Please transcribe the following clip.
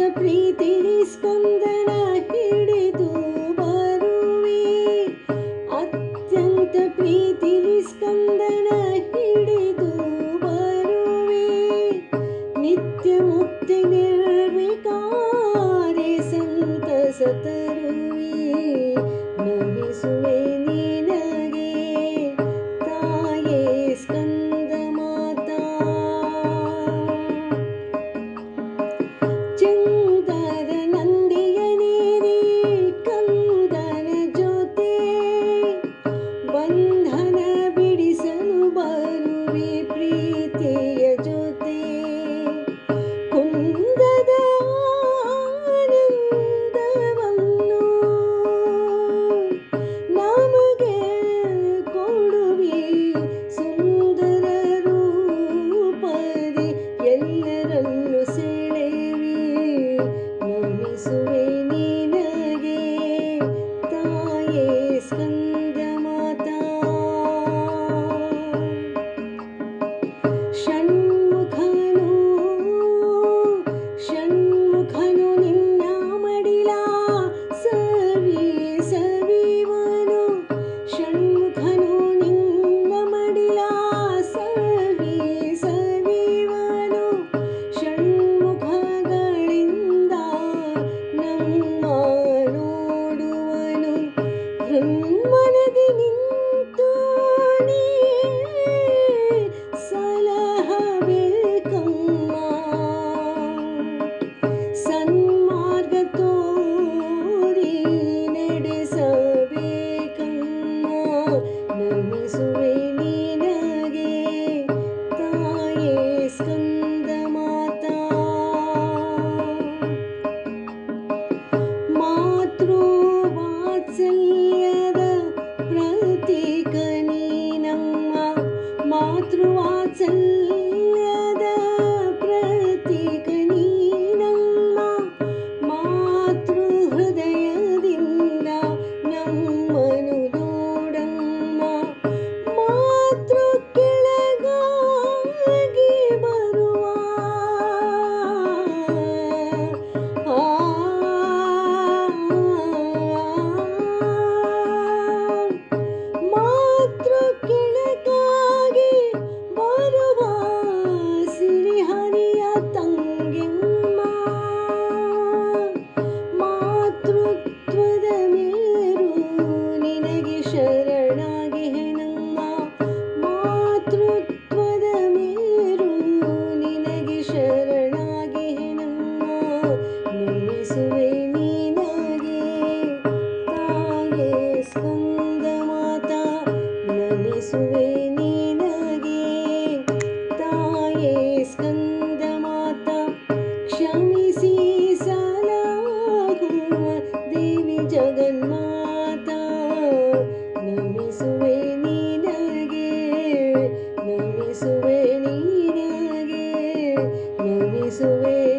ನಿನ್ನ ಪ್ರೀತಿ ಸ್ಪಂದನ ಹಿಡಿದು ಬರುವೆ ಅತ್ಯಂತ ಪ್ರೀತಿ ಸ್ಪಂದನ ಹಿಡಿದು ಬರುವೆ ನಿತ್ಯ ಮುಕ್ತಿ ನಿರ್ವಿಕಾರೆ ಸಂತಸತ ಪ್ರೀತಿಯ ಜೊತೆ ಕುಂದದ ನಮಗೆ ಕೊಡುವೆ ಸುಂದರ ರೂಪದಿ ಎಲ್ಲರನ್ನು ಸೆಳೆವಿ. ನಮಿಸುವೆ ನಿನಗೆ ತಾಯೇ ಸ್ಕಂದ 你。ಯೇಸುವೆ ನೀನಗೆ ತಾಯೇ ಸ್ಕಂದ ನಮಿಸುವೆ ನೀನಗೆ. ತಾಯೇ ಸ್ಕಂದ ಕ್ಷಮಿಸಿ ಸಲಾಗುವ ದೇವಿ ಜಗನ್ಮಾತಾ. ನಮಿಸುವೆ ನೀನಗೆ ನಮಿಸುವೆ ನೀನಗೆ, ನಮಿಸುವೆ